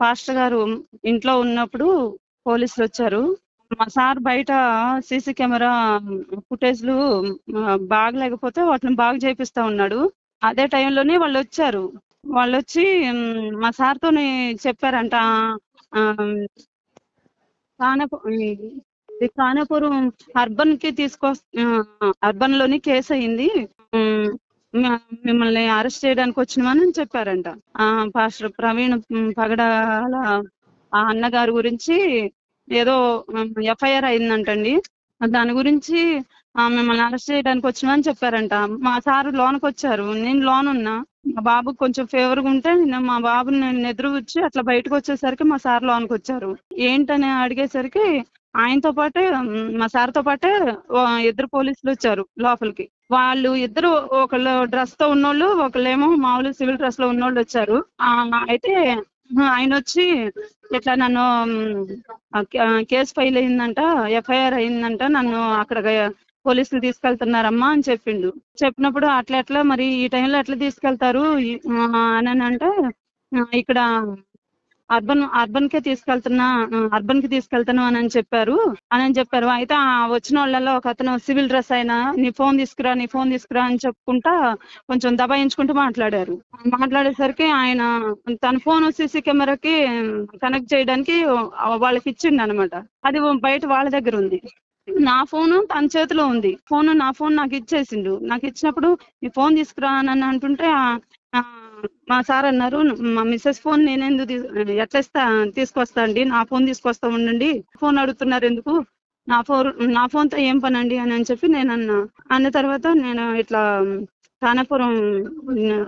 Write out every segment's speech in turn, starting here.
Pastor గారు ఇంట్లో ఉన్నప్పుడు పోలీసులు వచ్చారు మా సార్ బయట సీసీ కెమెరా ఫుటేజ్లు బాగలేకపోతే వాటిని బాగు చేపిస్తా ఉన్నాడు. అదే టైంలోనే వాళ్ళు వచ్చారు వాళ్ళు వచ్చి మా సార్తో చెప్పారంట ఆ, ఇది కానాపురం అర్బన్కి తీసుకొ అర్బన్లోని కేసు అయింది మిమ్మల్ని అరెస్ట్ చేయడానికి వచ్చినమని చెప్పారంట. ఆ పాస్టర్ ప్రవీణ్ పగడాల ఆ అన్నగారి గురించి ఏదో ఎఫ్ఐఆర్ అయిందంటండి. దాని గురించి ఆ, మిమ్మల్ని అరెస్ట్ చేయడానికి వచ్చినమని చెప్పారంట. మా సార్ లోనికి వచ్చారు. నేను లోన్ ఉన్నా. మా బాబు కొంచెం ఫేవర్గా ఉంటే నేను మా బాబుని నేను నిద్ర వచ్చి అట్లా బయటకు వచ్చేసరికి మా సార్ లోనికి వచ్చారు. ఏంటని అడిగేసరికి ఆయనతో పాటే మా సార్తో పాటే ఇద్దరు పోలీసులు వచ్చారు లోపలికి. వాళ్ళు ఇద్దరు ఒకళ్ళు డ్రెస్తో ఉన్నోళ్ళు ఒకళ్ళేమో మామూలు సివిల్ డ్రెస్లో ఉన్నోళ్ళు వచ్చారు. ఆ, అయితే ఆయన వచ్చి ఇట్లా నన్ను కేసు ఫైల్ అయిందంట ఎఫ్ఐఆర్ అయిందంట నన్ను అక్కడ పోలీసులు తీసుకెళ్తున్నారమ్మా అని చెప్పిండు. చెప్పినప్పుడు అట్లా ఎట్లా మరి ఈ టైంలో ఎట్లా తీసుకెళ్తారు? ఆ, అని అంటే ఇక్కడ అర్బన్ అర్బన్ కే తీసుకెళ్తున్నా అర్బన్కి తీసుకెళ్తాను అని అని చెప్పారు. అని చెప్పారు. అయితే ఆ వచ్చిన వాళ్ళలో ఒక అతను సివిల్ డ్రెస్ అయినా నీ ఫోన్ తీసుకురా నీ ఫోన్ తీసుకురా అని చెప్పుకుంటా కొంచెం దబాయించుకుంటూ మాట్లాడారు. మాట్లాడేసరికి ఆయన తన ఫోన్ సీసీ కెమెరాకి కనెక్ట్ చేయడానికి వాళ్ళకి ఇచ్చిండు అనమాట అది బయట వాళ్ళ దగ్గర ఉంది. నా ఫోను తన చేతిలో ఉంది. ఫోన్ నా ఫోన్ నాకు ఇచ్చేసిండు. నాకు ఇచ్చినప్పుడు నీ ఫోన్ తీసుకురా అని అంటుంటే ఆ, మా సార్ అన్నారు మా మిస్సెస్ ఫోన్ నేనెందుకు ఎట్లా ఇస్తా తీసుకొస్తా అండి? నా ఫోన్ తీసుకొస్తా ఉండండి. ఫోన్ అడుగుతున్నారు ఎందుకు? నా ఫోన్ నా ఫోన్తో ఏం పని అండి అని అని చెప్పి నేను అన్నా. అన్న తర్వాత నేను ఇట్లా కానాపురం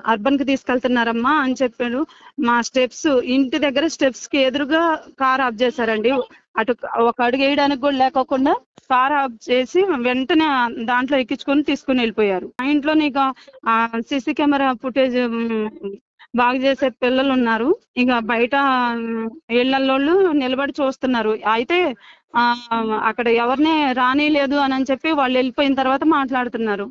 అర్బన్కి తీసుకెళ్తున్నారమ్మా అని చెప్పాడు. మా స్టెప్స్ ఇంటి దగ్గర స్టెప్స్కి ఎదురుగా కార్ ఆఫ్ చేశారండి. అటు ఒక అడుగు వేయడానికి కూడా లేకోకుండా కార్ ఆఫ్ చేసి వెంటనే దాంట్లో ఎక్కించుకొని తీసుకుని వెళ్ళిపోయారు. మా ఇంట్లో నీకు సీసీ కెమెరా ఫుటేజ్ బాగు చేసే పిల్లలు ఉన్నారు. ఇక బయట ఇళ్ళలోళ్ళు నిలబడి చూస్తున్నారు. అయితే ఆ అక్కడ ఎవరిని రానిలేదు అని అని చెప్పి వాళ్ళు వెళ్ళిపోయిన తర్వాత మాట్లాడుతున్నారు.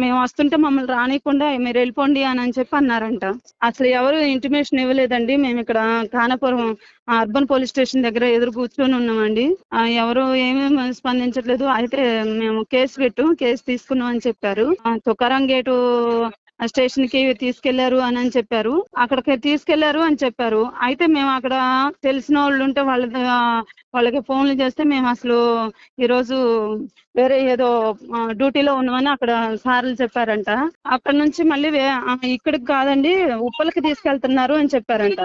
మేము వస్తుంటే మమ్మల్ని రానియకుండా మీరు వెళ్ళిపోండి అని అని చెప్పి అన్నారంట. అసలు ఎవరు ఇంటిమేషన్ ఇవ్వలేదండి. మేము ఇక్కడ కానపురం అర్బన్ పోలీస్ స్టేషన్ దగ్గర ఎదురు కూర్చొని ఉన్నామండి. ఎవరు ఏమేమి స్పందించట్లేదు. అయితే మేము కేసు పెట్టు కేసు తీసుకున్నాం అని చెప్పారు. తుకారం గేటు స్టేషన్కి తీసుకెళ్ళారు అని అని చెప్పారు. అక్కడికి తీసుకెళ్ళారు అని చెప్పారు. అయితే మేము అక్కడ తెలిసిన వాళ్ళు ఉంటే వాళ్ళ వాళ్ళకి ఫోన్లు చేస్తే మేము అసలు ఈరోజు వేరే ఏదో డ్యూటీలో ఉన్నామని అక్కడ సార్లు చెప్పారంట. అక్కడ నుంచి మళ్ళీ ఇక్కడికి కాదండి ఉప్పలకి తీసుకెళ్తున్నారు అని చెప్పారంట.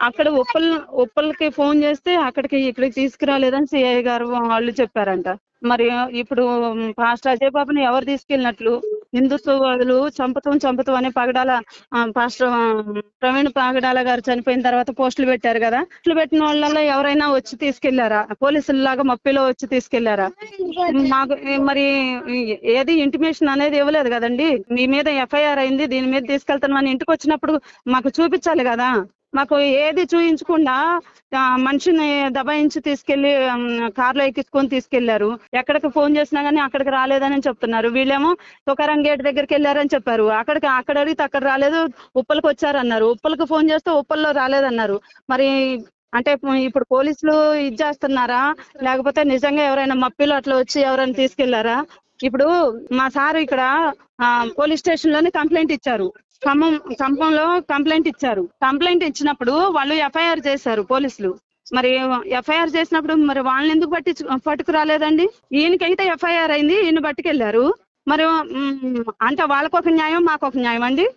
అక్కడ ఉప్పల్ ఉప్పలకి ఫోన్ చేస్తే అక్కడికి ఇక్కడికి తీసుకురాలేదని సిఐ గారు వాళ్ళు చెప్పారంట. మరి ఇప్పుడు పాస్టర్ అజయ్ బాబుని ఎవరు తీసుకెళ్ళినట్లు? హిందుత్వవాదులు చంపుతాం చంపుతాం అనే పగడాల పాస్టర్ ప్రవీణ్ పగడాల గారు చనిపోయిన తర్వాత పోస్టులు పెట్టారు కదా. పోస్టులు పెట్టిన వాళ్ళలో ఎవరైనా వచ్చి తీసుకెళ్ళారా? పోలీసుల లాగా మప్పిలో వచ్చి తీసుకెళ్ళారా? మాకు మరి ఏది ఇంటిమేషన్ అనేది ఇవ్వలేదు కదండి. మీ మీద ఎఫ్ఐఆర్ అయింది దీని మీద తీసుకెళ్తాను అని ఇంటికి వచ్చినప్పుడు మాకు చూపించాలి కదా. మాకు ఏది చూయించకుండా మనిషిని దబాయించి తీసుకెళ్ళి కార్లో ఎక్కించుకొని తీసుకెళ్ళారు. ఎక్కడికి ఫోన్ చేసినా గానీ అక్కడికి రాలేదని చెప్తున్నారు. వీళ్ళేమో తుకారం గేట్ దగ్గరికి వెళ్ళారని చెప్పారు. అక్కడికి అక్కడ అడిగితే అక్కడ రాలేదు ఉప్పలకు వచ్చారన్నారు. ఉప్పలకు ఫోన్ చేస్తే ఉప్పల్లో రాలేదన్నారు. మరి అంటే ఇప్పుడు- పోలీసులు ఇది చేస్తున్నారా? లేకపోతే నిజంగా ఎవరైనా మప్పిలో అట్లా వచ్చి ఎవరైనా తీసుకెళ్ళారా? ఇప్పుడు మా సార్ ఇక్కడ ఆ, పోలీస్ స్టేషన్లోనే కంప్లైంట్ ఇచ్చారు. ఖమ్మం ఖమ్మంలో కంప్లైంట్ ఇచ్చారు. కంప్లైంట్ ఇచ్చినప్పుడు వాళ్ళు ఎఫ్ఐఆర్ చేశారు పోలీసులు. మరి ఎఫ్ఐఆర్ చేసినప్పుడు మరి వాళ్ళని ఎందుకు పట్టించు పట్టుకు రాలేదండి ఈయనకైతే ఎఫ్ఐఆర్ అయింది ఈయన పట్టుకెళ్ళారు. మరి అంటే అంటే వాళ్ళకొక న్యాయం మాకొక న్యాయం అండి